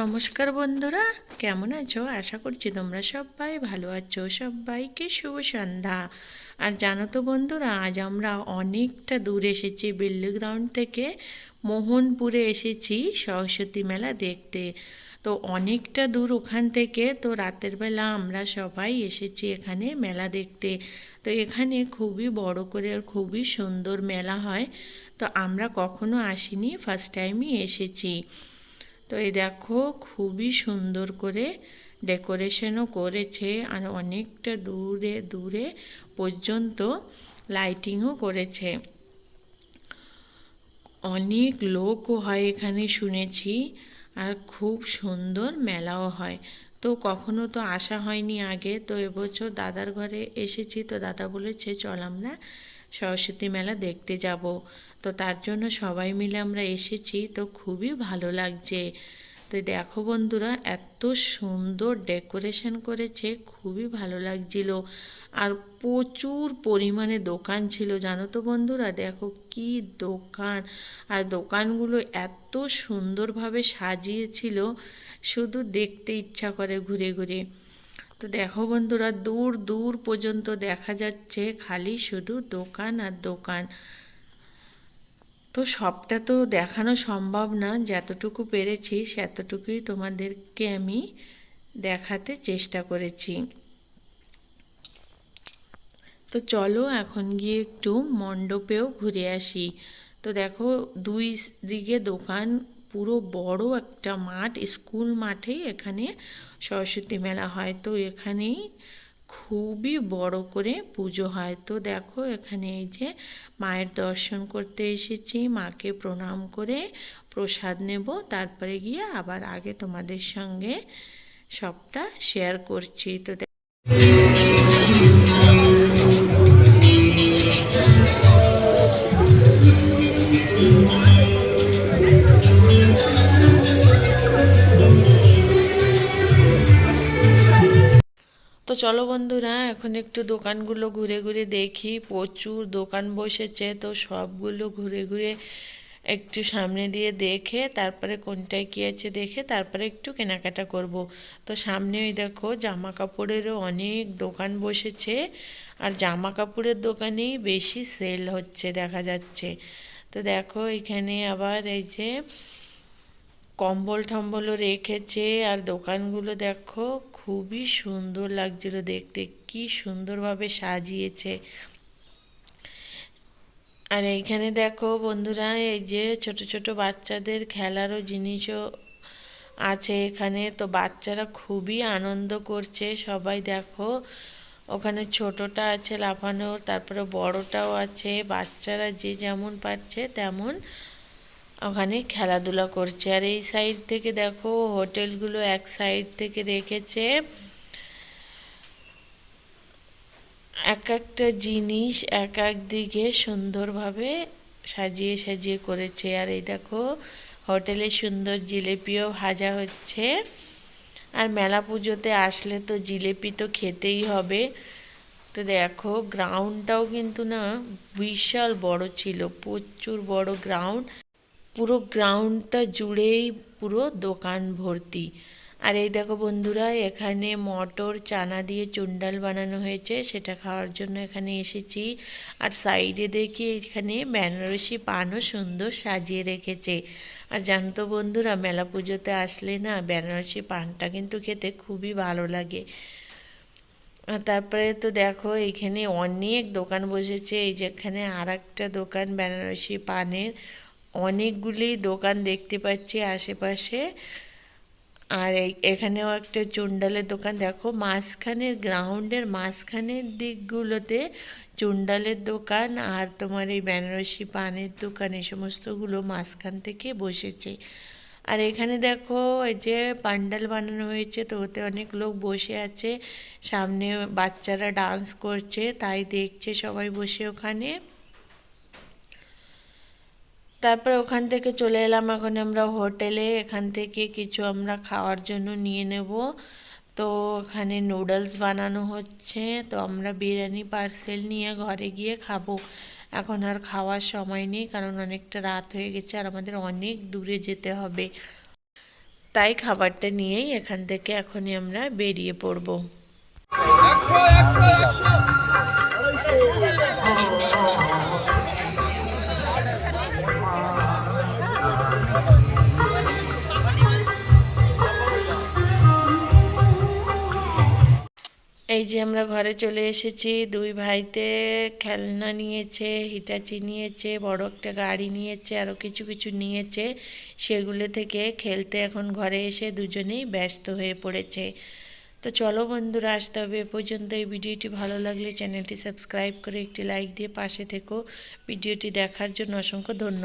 নমস্কার বন্ধুরা, কেমন আছো? আশা করছি তোমরা সবাই ভালো আছো। সবাইকে শুভ সন্ধ্যা। আর জানো তো বন্ধুরা, আজ আমরা অনেকটা দূর এসেছি বিল্লি গ্রাউন্ড থেকে মোহনপুরে এসেছি সরস্বতী মেলা দেখতে। তো অনেকটা দূর ওখান থেকে, তো রাতের বেলা আমরা সবাই এসেছি এখানে মেলা দেখতে। তো এখানে খুবই বড় করে আর খুবই সুন্দর মেলা হয়। তো আমরা কখনো আসিনি ফার্স্ট টাইমই এসেছি। তো এই দেখো খুবই সুন্দর করে ডেকোরেশনও করেছে আর অনেকটা দূরে দূরে পর্যন্ত লাইটিংও করেছে। অনেক লোকও হয় এখানে শুনেছি আর খুব সুন্দর মেলাও হয়। তো কখনো তো আসা হয়নি আগে, তো এবছর দাদার ঘরে এসেছি, তো দাদা বলেছে চল আমরা সরস্বতী মেলা দেখতে যাব। তো তার জন্য সবাই মিলে আমরা এসেছি, তো খুবই ভালো লাগছে। তো দেখো বন্ধুরা, এত সুন্দর ডেকোরেশন করেছে, খুবই ভালো লাগছিল। আর প্রচুর পরিমাণে দোকান ছিল, জানো তো বন্ধুরা? দেখো কি দোকান। আর দোকানগুলো এত সুন্দরভাবে সাজিয়েছিল, শুধু দেখতে ইচ্ছা করে ঘুরে ঘুরে। তো দেখো বন্ধুরা, দূর দূর পর্যন্ত দেখা যাচ্ছে, খালি শুধু দোকান আর দোকান। তো সবটা তো দেখানো সম্ভব না। যতটুকু পেরেছি সেতটুকুই তোমাদেরকে আমি দেখাতে চেষ্টা করেছি। তো চলো এখন গিয়ে একটু মণ্ডপেও ঘুরে আসি। তো দেখো দুই দিকে দোকান, পুরো বড় একটা মাঠ, স্কুল মাঠেই এখানে সরস্বতী মেলা হয়। তো এখানেই খুবই বড় করে পুজো হয়। তো দেখো এখানে এই যে মায়ের দর্শন করতে এসেছি, মাকে প্রণাম করে প্রসাদ নেব, তারপরে গিয়ে আবার আগে তোমাদের সঙ্গে সবটা শেয়ার করছি। তো তো চলো বন্ধুরা, এখন একটু দোকানগুলো ঘুরে ঘুরে দেখি। প্রচুর দোকান বসেছে, তো সবগুলো ঘুরে ঘুরে একটু সামনে দিয়ে দেখে, তারপরে কোনটায় কী আছে দেখে, তারপরে একটু কেনাকাটা করব। তো সামনে ওই দেখো জামা কাপড়েরও অনেক দোকান বসেছে, আর জামা কাপড়ের দোকানেই বেশি সেল হচ্ছে দেখা যাচ্ছে। তো দেখো এখানে আবার এই যে কম্বল টম্বলও রেখেছে আর দোকানগুলো দেখো খুবই সুন্দর লাগছিল দেখতে, কি সুন্দরভাবে সাজিয়েছে। আর এইখানে দেখো বন্ধুরা, এই যে ছোট ছোট বাচ্চাদের খেলারও জিনিসও আছে এখানে, তো বাচ্চারা খুবই আনন্দ করছে, সবাই দেখো। ওখানে ছোটটা আছে লাফানোর, তারপরে বড়টাও আছে, বাচ্চারা যে যেমন পাচ্ছে তেমন ওখানে খেলাধুলা করছে। আর এই সাইড থেকে দেখো হোটেলগুলো এক সাইড থেকে রেখেছে। এক একটা জিনিস এক এক দিকে সুন্দরভাবে সাজিয়ে সাজিয়ে করেছে। আর এই দেখো, হোটেলে সুন্দর জিলেপিও ভাজা হচ্ছে। আর মেলা পুজোতে আসলে তো জিলেপি তো খেতেই হবে। তো দেখো গ্রাউন্ডটাও কিন্তু না, বিশাল বড় ছিল, প্রচুর বড় গ্রাউন্ড পুরো গ্রাউন্ডটা জুড়েই পুরো দোকান ভর্তি। আর এই দেখো বন্ধুরা, এখানে মটর, চানা দিয়ে চুন্ডাল বানানো হয়েছে, সেটা খাওয়ার জন্য এখানে এসেছি। আর সাইডে দেখি এখানে বেনারসি পানও সুন্দর সাজিয়ে রেখেছে। আর জানতো বন্ধুরা, মেলা পুজোতে আসলে না বেনারসি পানটা কিন্তু খেতে খুবই ভালো লাগে। আর তারপরে তো দেখো, এখানে অনেক দোকান বসেছে, এই যেখানে আর একটা দোকান বেনারসি পানের। অনেকগুলি দোকান দেখতে পাচ্ছি আশেপাশে। আর এখানেও একটা চুন্ডালের দোকান। দেখো, মাঝখানের গ্রাউন্ডের মাঝখানের দিকগুলোতে চুন্ডালের দোকান আর তোমার এই বেনারসি পানের দোকান, এই সমস্তগুলো মাঝখান থেকে বসেছে। আর এখানে দেখো, এই যে পান্ডাল বানানো হয়েছে, তো ওতে অনেক লোক বসে আছে। সামনে বাচ্চারা ডান্স করছে, তাই দেখছে সবাই বসে ওখানে। তারপর ওখান থেকে চলে এলাম, এখন আমরা হোটেলে। এখান থেকে কিছু আমরা খাওয়ার জন্য নিয়ে নেব। তো এখানে নুডলস বানানো হচ্ছে। তো আমরা বিরিয়ানি পার্সেল নিয়ে ঘরে গিয়ে খাব। এখন আর খাওয়ার সময় নেই, কারণ অনেকটা রাত হয়ে গেছে আর আমাদের অনেক দূরে যেতে হবে। তাই খাবারটা নিয়েই এখান থেকে এখনই আমরা বেরিয়ে পড়ব। এই যে আমরা ঘরে চলে এসেছি, দুই ভাইতে খেলনা নিয়েছে হিটাচি নিয়েছে, বড় একটা গাড়ি নিয়েছে আরও কিছু কিছু নিয়েছে। সেগুলো থেকে খেলতে এখন ঘরে এসে দুজনেই ব্যস্ত হয়ে পড়েছে। তো চলো বন্ধুরা আসতে হবে এ পর্যন্ত। এই ভিডিওটি ভালো লাগলে চ্যানেলটি সাবস্ক্রাইব করে একটি লাইক দিয়ে পাশে থেকো। ভিডিওটি দেখার জন্য অসংখ্য ধন্যবাদ।